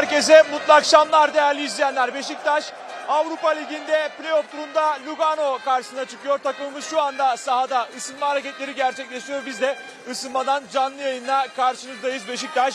Herkese mutlu akşamlar değerli izleyenler. Beşiktaş Avrupa Ligi'nde playoff turunda Lugano karşısına çıkıyor. Takımımız şu anda sahada ısınma hareketleri gerçekleşiyor. Biz de ısınmadan canlı yayınla karşınızdayız. Beşiktaş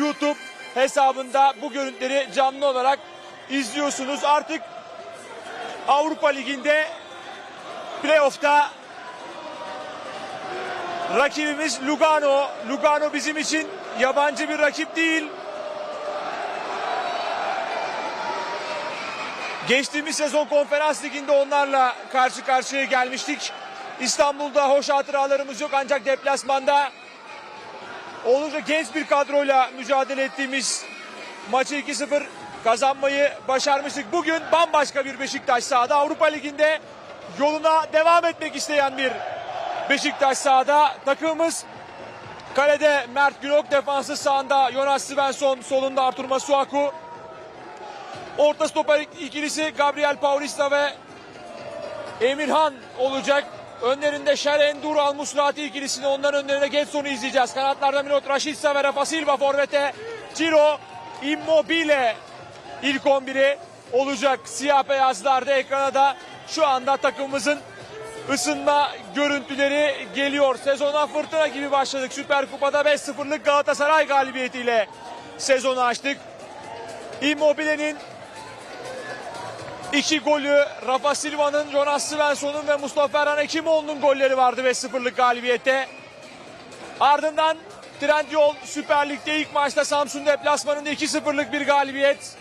YouTube hesabında bu görüntüleri canlı olarak izliyorsunuz. Artık Avrupa Ligi'nde playoff'ta rakibimiz Lugano. Lugano bizim için yabancı bir rakip değil. Geçtiğimiz sezon konferans liginde onlarla karşı karşıya gelmiştik. İstanbul'da hoş hatıralarımız yok ancak deplasmanda oldukça genç bir kadroyla mücadele ettiğimiz maçı 2-0 kazanmayı başarmıştık. Bugün bambaşka bir Beşiktaş sahada Avrupa Ligi'nde yoluna devam etmek isteyen bir Beşiktaş sahada. Takımımız kalede Mert Günok, defansı sağında Jonas Svensson, solunda Artur Masuaku. Orta stoper ikilisi Gabriel Paulista ve Emirhan olacak. Önlerinde Şeren Dural Muslati ikilisini onların önlerine Getson'u izleyeceğiz. Kanatlarda Milot Rashica ve Rafa Silva forvete. Ciro Immobile ilk 11'i olacak. Siyah beyazlarda ekrana da şu anda takımımızın ısınma görüntüleri geliyor. Sezona fırtına gibi başladık. Süper Kupa'da 5-0'lık Galatasaray galibiyetiyle sezonu açtık. Immobile'nin İki golü Rafa Silva'nın, Jonas Svensson'un ve Mustafa Erhan Hekimoğlu'nun golleri vardı 5-0'lık galibiyette. Ardından Trendyol Süper Lig'de ilk maçta Samsun deplasmanında 2-0'lık bir galibiyet.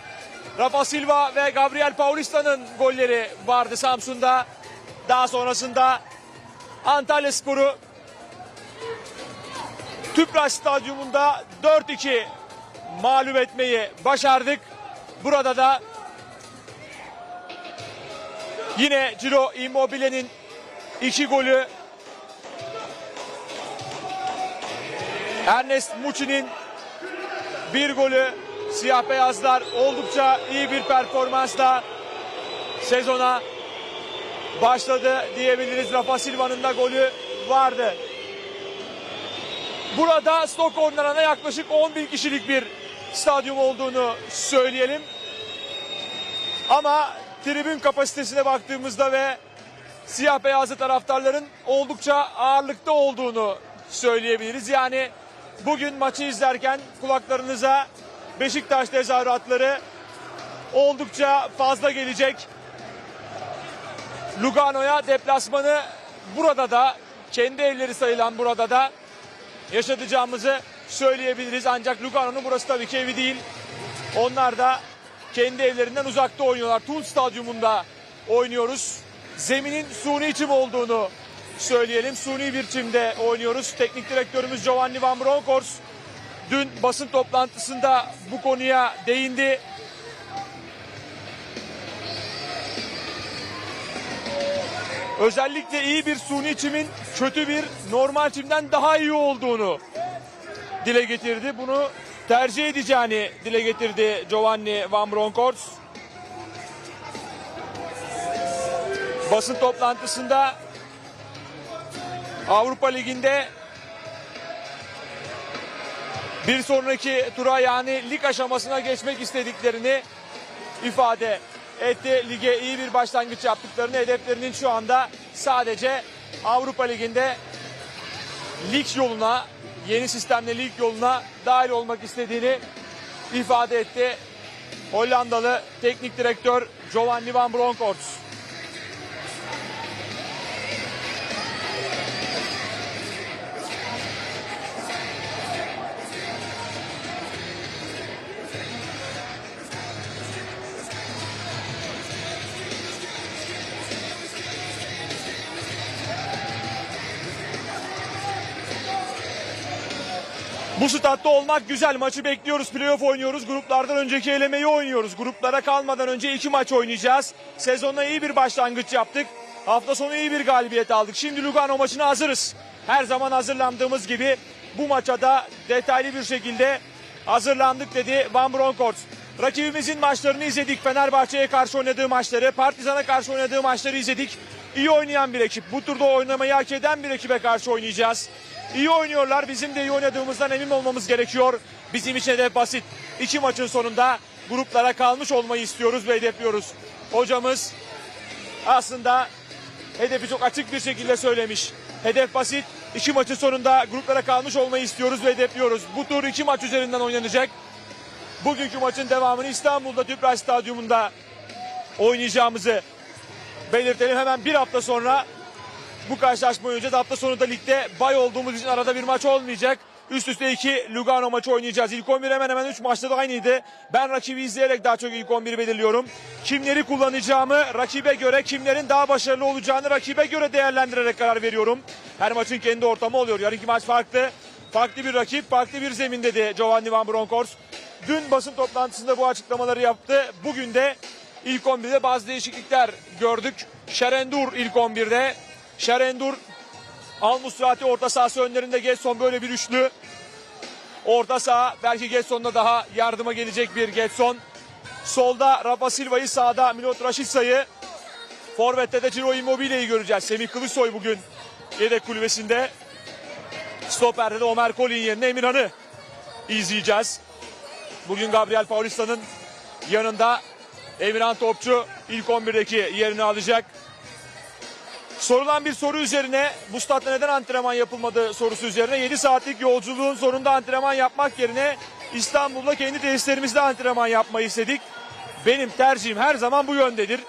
Rafa Silva ve Gabriel Paulista'nın golleri vardı Samsun'da. Daha sonrasında Antalya Sporu Tüpraş Stadyumunda 4-2 mağlup etmeyi başardık. Burada da Yine Ciro Immobile'nin iki golü. Ernest Muçi'nin bir golü. Siyah beyazlar oldukça iyi bir performansla sezona başladı diyebiliriz. Rafa Silva'nın da golü vardı. Burada Stockholm'dan yaklaşık 10 bin kişilik bir stadyum olduğunu söyleyelim. Ama tribün kapasitesine baktığımızda ve siyah beyazlı taraftarların oldukça ağırlıkta olduğunu söyleyebiliriz. Yani bugün maçı izlerken kulaklarınıza Beşiktaş tezahüratları oldukça fazla gelecek. Lugano'ya deplasmanı burada da kendi evleri sayılan burada da yaşatacağımızı söyleyebiliriz. Ancak Lugano'nun burası tabii ki evi değil. Onlar da kendi evlerinden uzakta oynuyorlar. Tun Stadyumunda oynuyoruz. Zeminin suni çim olduğunu söyleyelim. Suni bir çimde oynuyoruz. Teknik direktörümüz Giovanni Van Bronckhorst dün basın toplantısında bu konuya değindi. Özellikle iyi bir suni çimin kötü bir normal çimden daha iyi olduğunu dile getirdi. Bunu tercih edeceğini dile getirdi Giovanni Van Bronckhorst. Basın toplantısında Avrupa Ligi'nde bir sonraki tura yani lig aşamasına geçmek istediklerini ifade etti. Lige iyi bir başlangıç yaptıklarını, hedeflerinin şu anda sadece Avrupa Ligi'nde lig yoluna yeni sistemle lig yoluna dahil olmak istediğini ifade etti. Hollandalı teknik direktör Giovanni Van Bronckhorst. Bu statta olmak güzel. Maçı bekliyoruz. Playoff oynuyoruz. Gruplardan önceki elemeyi oynuyoruz. Gruplara kalmadan önce iki maç oynayacağız. Sezonda iyi bir başlangıç yaptık. Hafta sonu iyi bir galibiyet aldık. Şimdi Lugano maçına hazırız. Her zaman hazırlandığımız gibi bu maça da detaylı bir şekilde hazırlandık dedi Van Bronckhorst. Rakibimizin maçlarını izledik. Fenerbahçe'ye karşı oynadığı maçları, Partizan'a karşı oynadığı maçları izledik. İyi oynayan bir ekip. Bu turda oynamayı hak eden bir ekibe karşı oynayacağız. İyi oynuyorlar. Bizim de iyi oynadığımızdan emin olmamız gerekiyor. Bizim için de basit. İki maçın sonunda gruplara kalmış olmayı istiyoruz ve hedefliyoruz. Hocamız aslında hedefi çok açık bir şekilde söylemiş. Hedef basit. İki maçın sonunda gruplara kalmış olmayı istiyoruz ve hedefliyoruz. Bu tur iki maç üzerinden oynanacak. Bugünkü maçın devamını İstanbul'da Tüpraş Stadyumunda oynayacağımızı belirtelim. Hemen bir hafta sonra bu karşılaşma oynayacağız. Hafta sonunda ligde bay olduğumuz için arada bir maç olmayacak. Üst üste iki Lugano maçı oynayacağız. İlk 11 hemen hemen 3 maçta da aynıydı. Ben rakibi izleyerek daha çok ilk 11'i belirliyorum. Kimleri kullanacağımı rakibe göre, kimlerin daha başarılı olacağını rakibe göre değerlendirerek karar veriyorum. Her maçın kendi ortamı oluyor. Yarınki maç farklı. Farklı bir rakip, farklı bir zemin dedi Giovanni Van Bronckhorst. Dün basın toplantısında bu açıklamaları yaptı. Bugün de ilk 11'de bazı değişiklikler gördük. Şerendur ilk 11'de. Şerendur Al Musrati orta sahası önlerinde Getson böyle bir üçlü. Orta saha belki Getson'da daha yardıma gelecek bir Getson. Solda Rafa Silva'yı sağda Milot Raşitsa'yı. Forvet'te de Ciro Immobile'yi göreceğiz. Semih Kılıçsoy bugün yedek kulübesinde. Stoper'de de Ömer Kolin yerine Emirhan'ı izleyeceğiz. Bugün Gabriel Paulista'nın yanında Emirhan Topçu ilk 11'deki yerini alacak. Sorulan bir soru üzerine bu statta neden antrenman yapılmadı sorusu üzerine 7 saatlik yolculuğun sonunda antrenman yapmak yerine İstanbul'da kendi tesislerimizde antrenman yapmayı istedik. Benim tercihim her zaman bu yöndedir.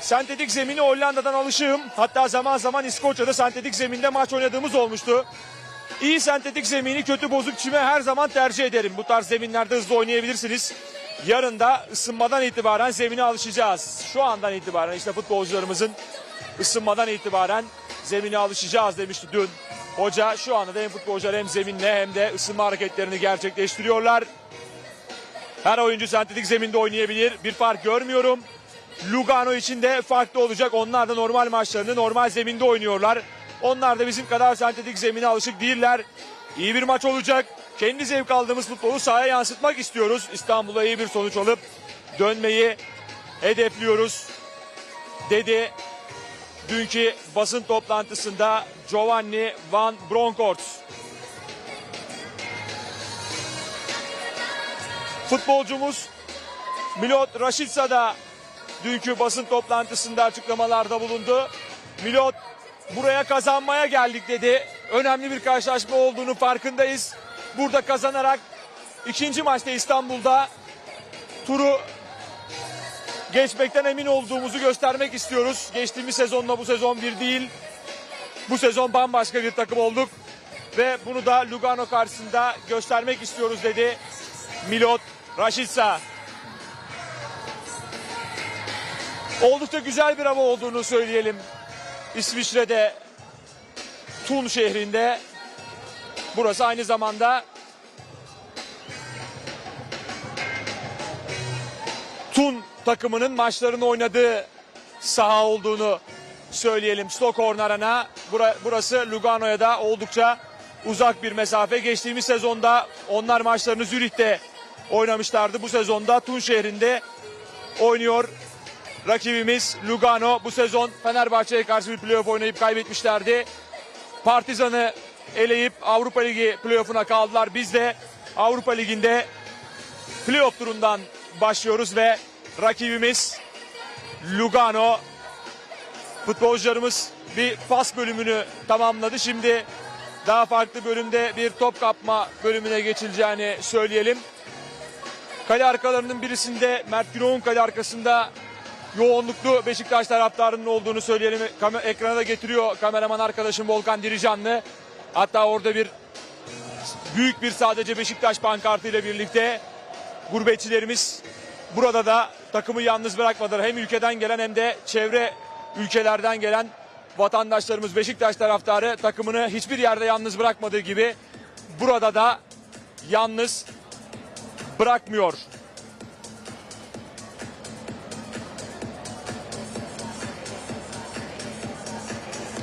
Sentetik zemini Hollanda'dan alışığım. Hatta zaman zaman İskoçya'da sentetik zeminde maç oynadığımız olmuştu. İyi sentetik zemini kötü bozuk çime her zaman tercih ederim. Bu tarz zeminlerde hızlı oynayabilirsiniz. Yarın da ısınmadan itibaren zemine alışacağız. Şu andan itibaren işte futbolcularımızın ısınmadan itibaren zemine alışacağız demişti dün. Hoca şu anda da hem futbolcular hem zeminle hem de ısınma hareketlerini gerçekleştiriyorlar. Her oyuncu sentetik zeminde oynayabilir. Bir fark görmüyorum. Lugano için de farklı olacak. Onlar da normal maçlarını normal zeminde oynuyorlar. Onlar da bizim kadar sentetik zemine alışık değiller. İyi bir maç olacak. Kendi zevk aldığımız futbolu sahaya yansıtmak istiyoruz. İstanbul'a iyi bir sonuç alıp dönmeyi hedefliyoruz dedi dünkü basın toplantısında Giovanni Van Bronckhorst. Futbolcumuz Milot Rashica da dünkü basın toplantısında açıklamalarda bulundu. Milot buraya kazanmaya geldik dedi. Önemli bir karşılaşma olduğunu farkındayız. Burada kazanarak ikinci maçta İstanbul'da turu geçmekten emin olduğumuzu göstermek istiyoruz. Geçtiğimiz sezonla bu sezon bir değil. Bu sezon bambaşka bir takım olduk. Ve bunu da Lugano karşısında göstermek istiyoruz dedi Milot Rashica. Oldukça güzel bir hava olduğunu söyleyelim. İsviçre'de Tun şehrinde. Burası aynı zamanda Tun takımının maçlarını oynadığı saha olduğunu söyleyelim. Stockhorn Arena. Bura- Burası Lugano'ya da oldukça uzak bir mesafe. Geçtiğimiz sezonda onlar maçlarını Zürih'te oynamışlardı. Bu sezonda Tun şehrinde oynuyor. Rakibimiz Lugano bu sezon Fenerbahçe'ye karşı bir playoff oynayıp kaybetmişlerdi. Partizan'ı eleyip Avrupa Ligi playoff'una kaldılar. Biz de Avrupa Ligi'nde playoff turundan başlıyoruz ve rakibimiz Lugano. Futbolcularımız bir pas bölümünü tamamladı. Şimdi daha farklı bölümde bir top kapma bölümüne geçileceğini söyleyelim. Kale arkalarının birisinde Mert Günok'un kale arkasında yoğunluklu Beşiktaş taraftarının olduğunu söyleyelim. Kam- ekrana da getiriyor kameraman arkadaşım Volkan Diricanlı. Hatta orada bir büyük bir sadece Beşiktaş pankartı ile birlikte gurbetçilerimiz burada da takımı yalnız bırakmadılar. Hem ülkeden gelen hem de çevre ülkelerden gelen vatandaşlarımız Beşiktaş taraftarı takımını hiçbir yerde yalnız bırakmadığı gibi burada da yalnız bırakmıyor.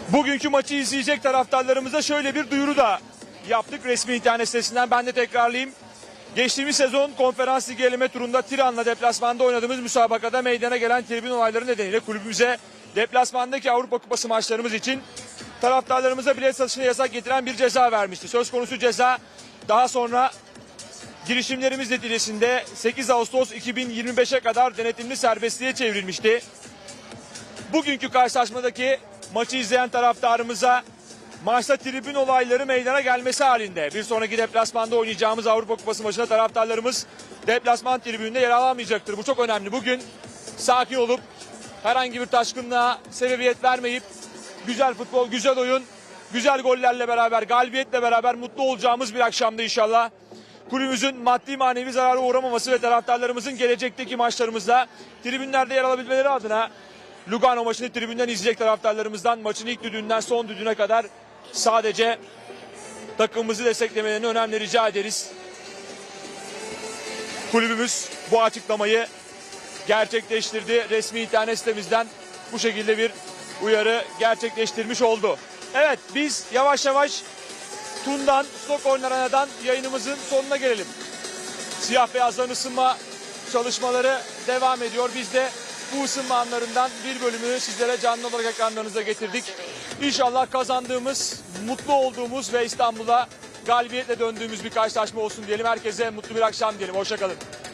Bugünkü maçı izleyecek taraftarlarımıza şöyle bir duyuru da yaptık resmi internet sitesinden. Ben de tekrarlayayım. Geçtiğimiz sezon konferans ligi eleme turunda Tiran'la deplasmanda oynadığımız müsabakada meydana gelen tribün olayları nedeniyle kulübümüze deplasmandaki Avrupa Kupası maçlarımız için taraftarlarımıza bilet satışına yasak getiren bir ceza vermişti. Söz konusu ceza daha sonra girişimlerimiz neticesinde 8 Ağustos 2025'e kadar denetimli serbestliğe çevrilmişti. Bugünkü karşılaşmadaki maçı izleyen taraftarımıza maçta tribün olayları meydana gelmesi halinde bir sonraki deplasmanda oynayacağımız Avrupa Kupası maçında taraftarlarımız deplasman tribününde yer alamayacaktır. Bu çok önemli. Bugün sakin olup herhangi bir taşkınlığa sebebiyet vermeyip güzel futbol, güzel oyun, güzel gollerle beraber, galibiyetle beraber mutlu olacağımız bir akşamda inşallah. Kulübümüzün maddi manevi zarara uğramaması ve taraftarlarımızın gelecekteki maçlarımızda tribünlerde yer alabilmeleri adına Lugano maçını tribünden izleyecek taraftarlarımızdan maçın ilk düdüğünden son düdüğüne kadar sadece takımımızı desteklemelerini önemli rica ederiz. Kulübümüz bu açıklamayı gerçekleştirdi. Resmi internet sitemizden bu şekilde bir uyarı gerçekleştirmiş oldu. Evet biz yavaş yavaş Tun'dan, Stockholm Arena'dan yayınımızın sonuna gelelim. Siyah beyazların ısınma çalışmaları devam ediyor. Biz de bu ısınma anlarından bir bölümünü sizlere canlı olarak ekranlarınıza getirdik. İnşallah kazandığımız, mutlu olduğumuz ve İstanbul'a galibiyetle döndüğümüz bir karşılaşma olsun diyelim. Herkese mutlu bir akşam diyelim. Hoşçakalın.